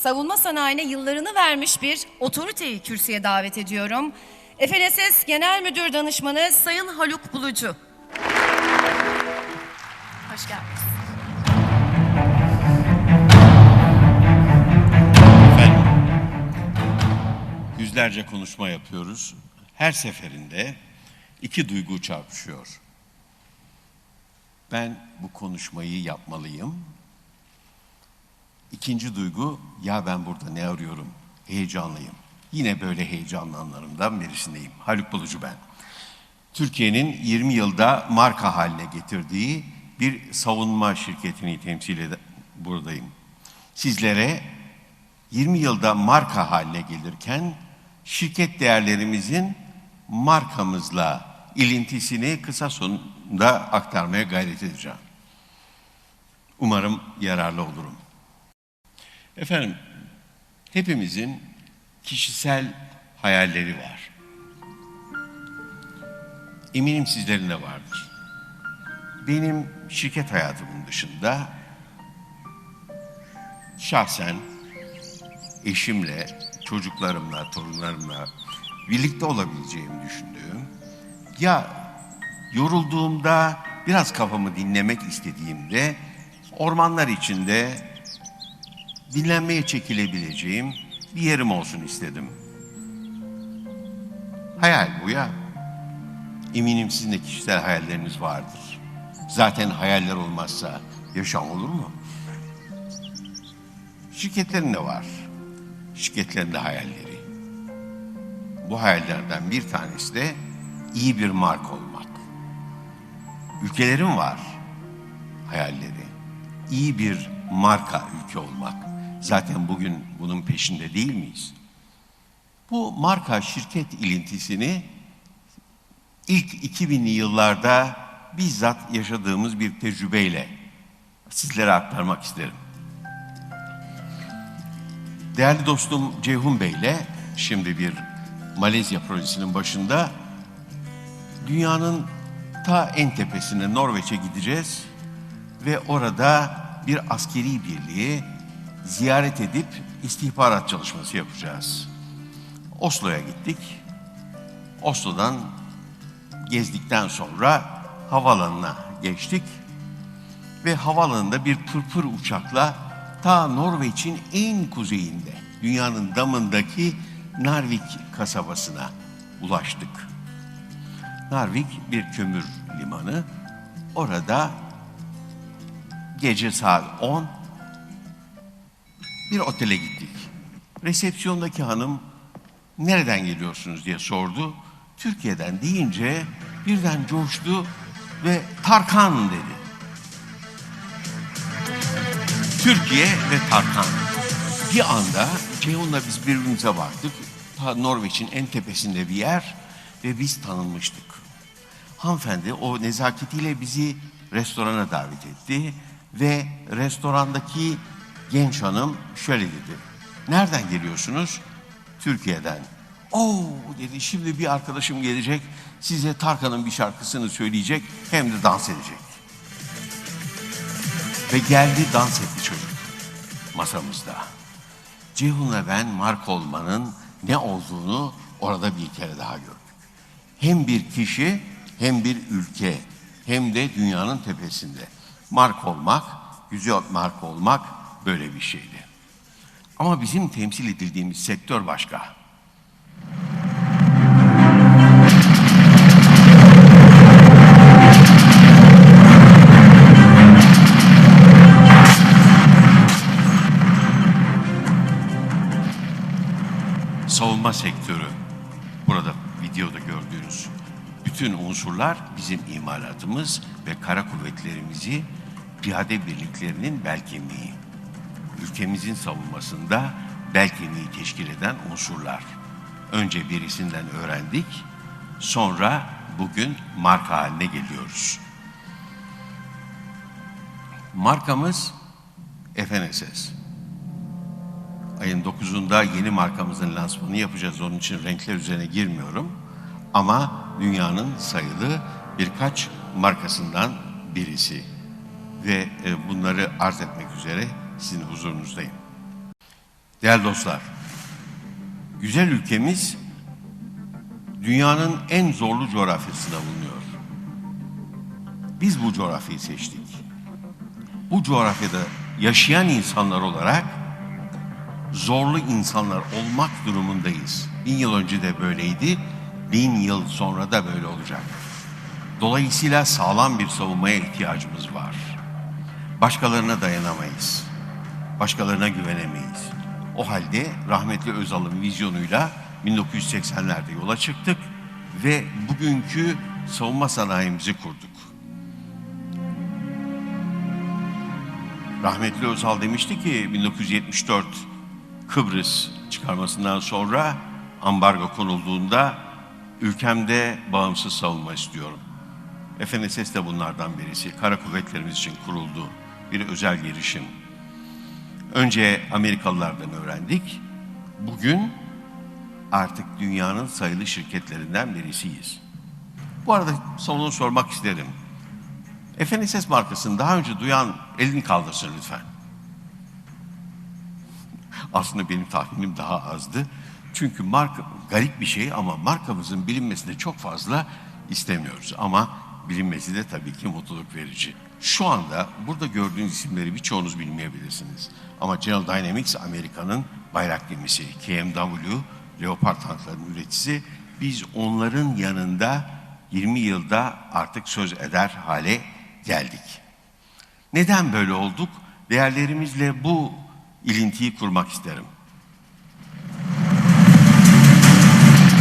savunma sanayine yıllarını vermiş bir otoriteyi kürsüye davet ediyorum. FNSS Genel Müdür Danışmanı Sayın Haluk Bulucu. Hoş geldiniz. Yüzlerce konuşma yapıyoruz. Her seferinde iki duygu çarpışıyor. Ben bu konuşmayı yapmalıyım. İkinci duygu, ya ben burada ne arıyorum? Heyecanlıyım. Yine böyle heyecanlananlarımdan birisindeyim. Haluk Bulucu ben. Türkiye'nin 20 yılda marka haline getirdiği bir savunma şirketini temsil ede buradayım. Sizlere 20 yılda marka haline gelirken şirket değerlerimizin markamızla ilintisini kısa sonunda aktarmaya gayret edeceğim. Umarım yararlı olurum. Efendim, hepimizin kişisel hayalleri var. Eminim sizlerin de vardır. Benim şirket hayatımın dışında şahsen eşimle, çocuklarımla, torunlarımla birlikte olabileceğimi düşündüğüm, ya yorulduğumda biraz kafamı dinlemek istediğimde ormanlar içinde dinlenmeye çekilebileceğim bir yerim olsun istedim. Hayal bu ya. Eminim sizin de kişisel hayalleriniz vardır. Zaten hayaller olmazsa yaşam olur mu? Şirketlerin de var. Şirketlerin de hayalleri. Bu hayallerden bir tanesi de iyi bir marka olmak. Ülkelerin var hayalleri. İyi bir marka ülke olmak. Zaten bugün bunun peşinde değil miyiz? Bu marka şirket ilintisini ilk 2000'li yıllarda bizzat yaşadığımız bir tecrübeyle sizlere aktarmak isterim. Değerli dostum Ceyhun Bey'le şimdi bir Malezya projesinin başında dünyanın ta en tepesine Norveç'e gideceğiz ve orada bir askeri birliği ziyaret edip istihbarat çalışması yapacağız. Oslo'ya gittik. Oslo'dan gezdikten sonra havalanına geçtik ve havalanında bir pırpır uçakla ta Norveç'in en kuzeyinde, dünyanın damındaki Narvik kasabasına ulaştık. Narvik bir kömür limanı. Orada gece saat 10 bir otele gittik. Resepsiyondaki hanım nereden geliyorsunuz diye sordu. Türkiye'den deyince birden coştu ve Tarkan dedi. Türkiye ve Tarkan. Bir anda Ceyhun'la biz birbirimize baktık. Ta Norveç'in en tepesinde bir yer ve biz tanınmıştık. Hanımefendi o nezaketiyle bizi restorana davet etti ve restorandaki genç hanım şöyle dedi. Nereden geliyorsunuz? Türkiye'den. Oo dedi şimdi bir arkadaşım gelecek size Tarkan'ın bir şarkısını söyleyecek hem de dans edecek. Ve geldi dans etti çocuk masamızda. Ceyhun'la ben mark olmanın ne olduğunu orada bir kere daha gördük. Hem bir kişi hem bir ülke hem de dünyanın tepesinde. Mark olmak, güzel mark olmak böyle bir şeydi. Ama bizim temsil edildiğimiz sektör başka. savunma sektörü burada videoda gördüğünüz bütün unsurlar bizim imalatımız ve kara kuvvetlerimizi piyade birliklerinin bel kemiği. Ülkemizin savunmasında bel kemiği teşkil eden unsurlar. Önce birisinden öğrendik, sonra bugün marka haline geliyoruz. Markamız FNSS. Ayın 9'unda yeni markamızın lansmanı yapacağız. Onun için renkler üzerine girmiyorum. Ama dünyanın sayılı birkaç markasından birisi. Ve e, bunları arz etmek üzere sizin huzurunuzdayım. Değerli dostlar, güzel ülkemiz dünyanın en zorlu coğrafyasında bulunuyor. Biz bu coğrafyayı seçtik. Bu coğrafyada yaşayan insanlar olarak zorlu insanlar olmak durumundayız. Bin yıl önce de böyleydi, bin yıl sonra da böyle olacak. Dolayısıyla sağlam bir savunmaya ihtiyacımız var. Başkalarına dayanamayız. Başkalarına güvenemeyiz. O halde rahmetli Özal'ın vizyonuyla 1980'lerde yola çıktık ve bugünkü savunma sanayimizi kurduk. Rahmetli Özal demişti ki 1974 Kıbrıs çıkarmasından sonra ambargo konulduğunda ülkemde bağımsız savunma istiyorum. FNSS de bunlardan birisi. Kara kuvvetlerimiz için kuruldu. Bir özel girişim. Önce Amerikalılardan öğrendik. Bugün artık dünyanın sayılı şirketlerinden birisiyiz. Bu arada sonunu sormak isterim. FNSS markasını daha önce duyan elini kaldırsın lütfen. Aslında benim tahminim daha azdı. Çünkü marka garip bir şey ama markamızın bilinmesini çok fazla istemiyoruz. Ama bilinmesi de tabii ki mutluluk verici. Şu anda burada gördüğünüz isimleri birçoğunuz bilmeyebilirsiniz. Ama General Dynamics Amerika'nın bayrak gemisi, KMW, Leopard tanklarının üreticisi. Biz onların yanında 20 yılda artık söz eder hale geldik. Neden böyle olduk? Değerlerimizle bu ilintiyi kurmak isterim.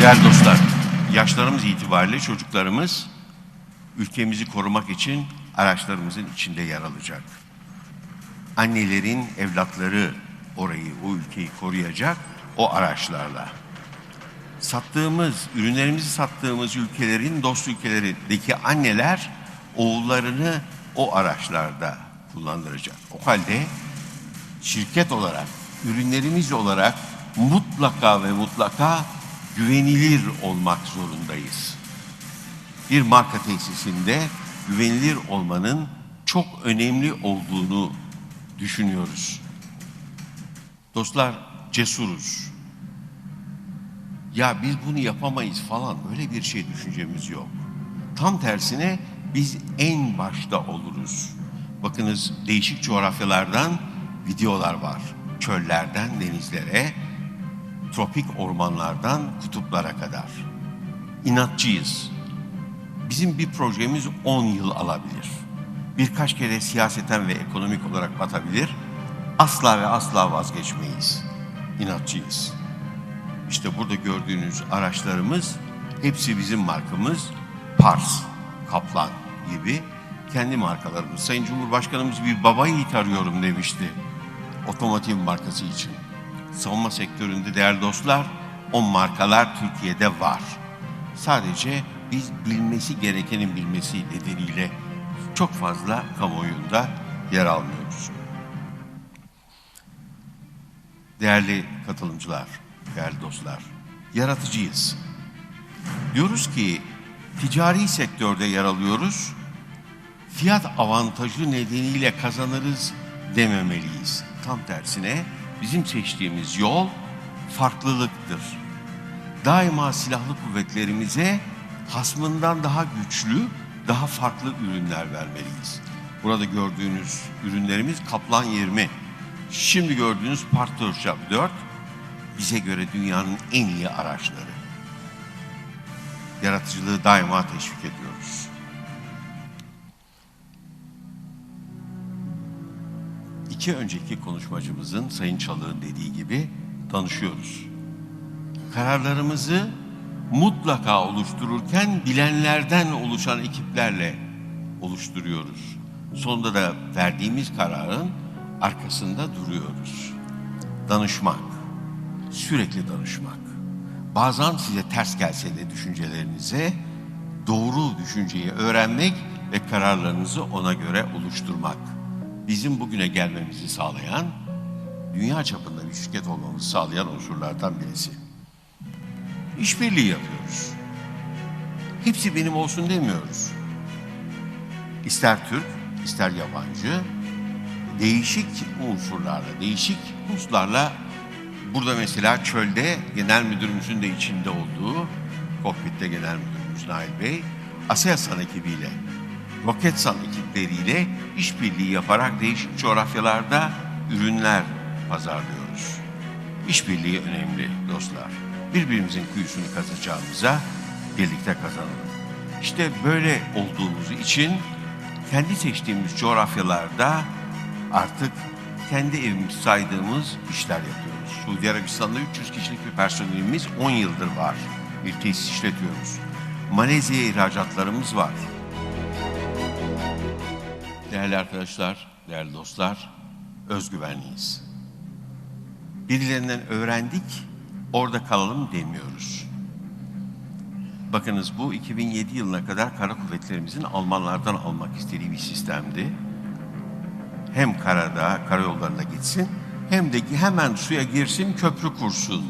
Değerli dostlar, yaşlarımız itibariyle çocuklarımız ülkemizi korumak için araçlarımızın içinde yer alacak. Annelerin evlatları orayı, o ülkeyi koruyacak o araçlarla. Sattığımız, ürünlerimizi sattığımız ülkelerin dost ülkelerindeki anneler oğullarını o araçlarda kullandıracak. O halde şirket olarak, ürünlerimiz olarak mutlaka ve mutlaka güvenilir olmak zorundayız. Bir marka tesisinde güvenilir olmanın çok önemli olduğunu düşünüyoruz. Dostlar cesuruz. Ya biz bunu yapamayız falan öyle bir şey düşüncemiz yok. Tam tersine biz en başta oluruz. Bakınız değişik coğrafyalardan videolar var. Çöllerden denizlere, tropik ormanlardan kutuplara kadar. İnatçıyız. Bizim bir projemiz 10 yıl alabilir. Birkaç kere siyaseten ve ekonomik olarak batabilir. Asla ve asla vazgeçmeyiz. İnatçıyız. İşte burada gördüğünüz araçlarımız hepsi bizim markamız. Pars, Kaplan gibi kendi markalarımız. Sayın Cumhurbaşkanımız bir baba yiğit arıyorum demişti. Otomotiv markası için. Savunma sektöründe değerli dostlar o markalar Türkiye'de var. Sadece biz bilmesi gerekenin bilmesi nedeniyle çok fazla kamuoyunda yer almıyoruz. Değerli katılımcılar, değerli dostlar, yaratıcıyız. Diyoruz ki ticari sektörde yer alıyoruz, fiyat avantajı nedeniyle kazanırız dememeliyiz. Tam tersine bizim seçtiğimiz yol farklılıktır. Daima silahlı kuvvetlerimize hasmından daha güçlü, daha farklı ürünler vermeliyiz. Burada gördüğünüz ürünlerimiz Kaplan 20. Şimdi gördüğünüz Partnership 4 bize göre dünyanın en iyi araçları. Yaratıcılığı daima teşvik ediyoruz. İki önceki konuşmacımızın Sayın Çalık'ın dediği gibi danışıyoruz. Kararlarımızı mutlaka oluştururken bilenlerden oluşan ekiplerle oluşturuyoruz. Sonunda da verdiğimiz kararın arkasında duruyoruz. Danışmak, sürekli danışmak. Bazen size ters gelse de düşüncelerinize doğru düşünceyi öğrenmek ve kararlarınızı ona göre oluşturmak. Bizim bugüne gelmemizi sağlayan, dünya çapında bir şirket olmamızı sağlayan unsurlardan birisi. İşbirliği yapıyoruz. Hepsi benim olsun demiyoruz. İster Türk, ister yabancı, değişik unsurlarla, değişik hususlarla Burada mesela çölde genel müdürümüzün de içinde olduğu kokpitte genel müdürümüz Nail Bey ASEASAN ekibiyle Roketsan ekipleriyle işbirliği yaparak değişik coğrafyalarda ürünler pazarlıyoruz. İşbirliği önemli dostlar. Birbirimizin kuyusunu kazacağımıza birlikte kazanalım. İşte böyle olduğumuz için kendi seçtiğimiz coğrafyalarda artık kendi evimiz saydığımız işler yapıyoruz. Suudi Arabistan'da 300 kişilik bir personelimiz 10 yıldır var. Bir tesis işletiyoruz. Malezya'ya ihracatlarımız var. Değerli arkadaşlar, değerli dostlar, özgüvenliyiz. Birilerinden öğrendik, orada kalalım demiyoruz. Bakınız bu 2007 yılına kadar kara kuvvetlerimizin Almanlardan almak istediği bir sistemdi. Hem karada, karayollarına gitsin hem de hemen suya girsin, köprü kursun.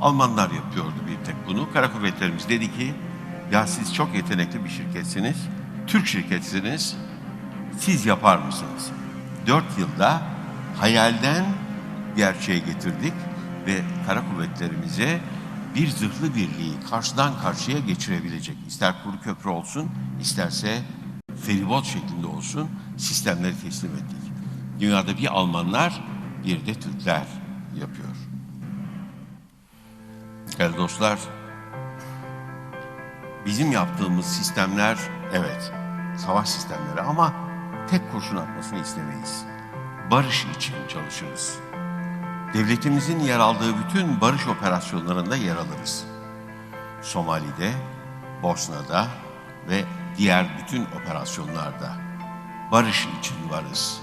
Almanlar yapıyordu bir tek bunu. Kara kuvvetlerimiz dedi ki, ya siz çok yetenekli bir şirketsiniz, Türk şirketsiniz, siz yapar mısınız? Dört yılda hayalden gerçeğe getirdik ve kara kuvvetlerimize bir zırhlı birliği karşıdan karşıya geçirebilecek. İster kuru köprü olsun, isterse feribot şeklinde olsun sistemleri teslim ettik. Dünyada bir Almanlar, bir de Türkler yapıyor. Değerli dostlar, bizim yaptığımız sistemler evet savaş sistemleri ama tek kurşun atmasını istemeyiz. Barış için çalışırız. Devletimizin yer aldığı bütün barış operasyonlarında yer alırız. Somali'de, Bosna'da ve diğer bütün operasyonlarda barış için varız.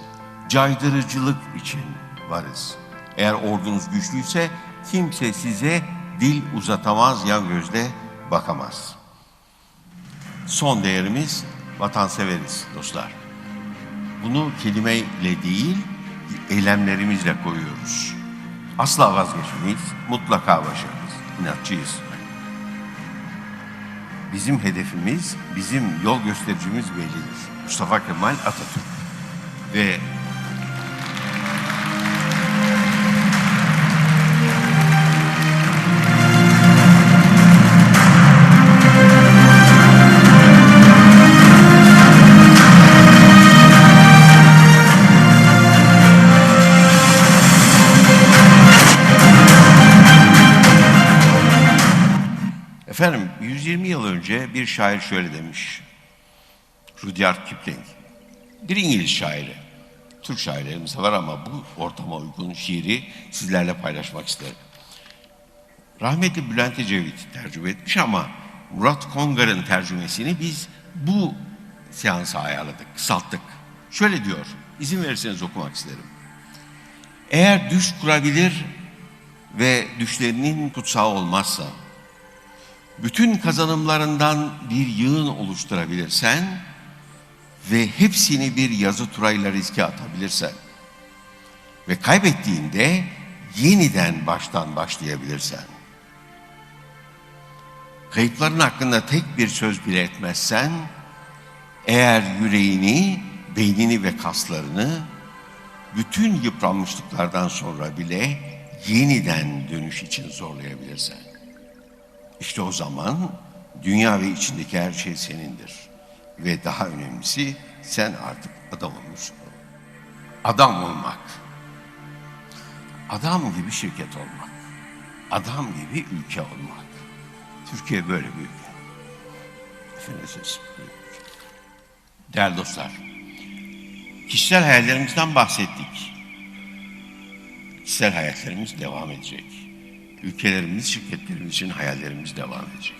Caydırıcılık için varız. Eğer ordunuz güçlüyse kimse size dil uzatamaz, yan gözle bakamaz. Son değerimiz vatanseveriz dostlar. Bunu kelimeyle değil, eylemlerimizle koyuyoruz. Asla vazgeçmeyiz, mutlaka başarırız. İnatçıyız. Bizim hedefimiz, bizim yol göstericimiz bellidir. Mustafa Kemal Atatürk. Ve Efendim 120 yıl önce bir şair şöyle demiş. Rudyard Kipling. Bir İngiliz şairi. Türk şairlerimiz var ama bu ortama uygun şiiri sizlerle paylaşmak isterim. Rahmetli Bülent Ecevit tercüme etmiş ama Murat Kongar'ın tercümesini biz bu seansa ayarladık, kısalttık. Şöyle diyor, izin verirseniz okumak isterim. Eğer düş kurabilir ve düşlerinin kutsağı olmazsa, bütün kazanımlarından bir yığın oluşturabilirsen ve hepsini bir yazı turayla riske atabilirsen ve kaybettiğinde yeniden baştan başlayabilirsen, kayıpların hakkında tek bir söz bile etmezsen, eğer yüreğini, beynini ve kaslarını bütün yıpranmışlıklardan sonra bile yeniden dönüş için zorlayabilirsen, işte o zaman dünya ve içindeki her şey senindir. Ve daha önemlisi sen artık adam olmuşsun. Adam olmak. Adam gibi şirket olmak. Adam gibi ülke olmak. Türkiye böyle bir ülke. Efendimiz böyle. Değerli dostlar, kişisel hayallerimizden bahsettik. Kişisel hayatlarımız devam edecek ülkelerimiz, şirketlerimiz için hayallerimiz devam edecek.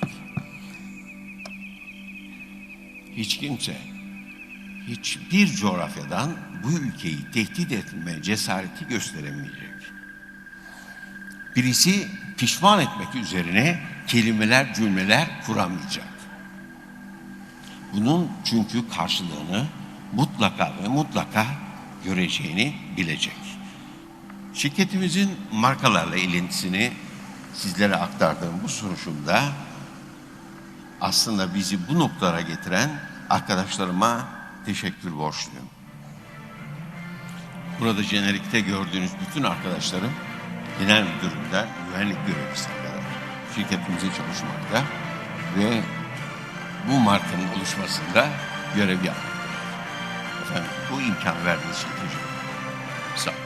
Hiç kimse, hiçbir coğrafyadan bu ülkeyi tehdit etme cesareti gösteremeyecek. Birisi pişman etmek üzerine kelimeler, cümleler kuramayacak. Bunun çünkü karşılığını mutlaka ve mutlaka göreceğini bilecek. Şirketimizin markalarla ilintisini sizlere aktardığım bu sunuşumda aslında bizi bu noktalara getiren arkadaşlarıma teşekkür borçluyum. Burada jenerikte gördüğünüz bütün arkadaşlarım genel müdüründen güvenlik görevlisine kadar şirketimize çalışmakta ve bu markanın oluşmasında görev yapmaktadır. Efendim bu imkan verdiğiniz için teşekkür ederim. Sağ olun.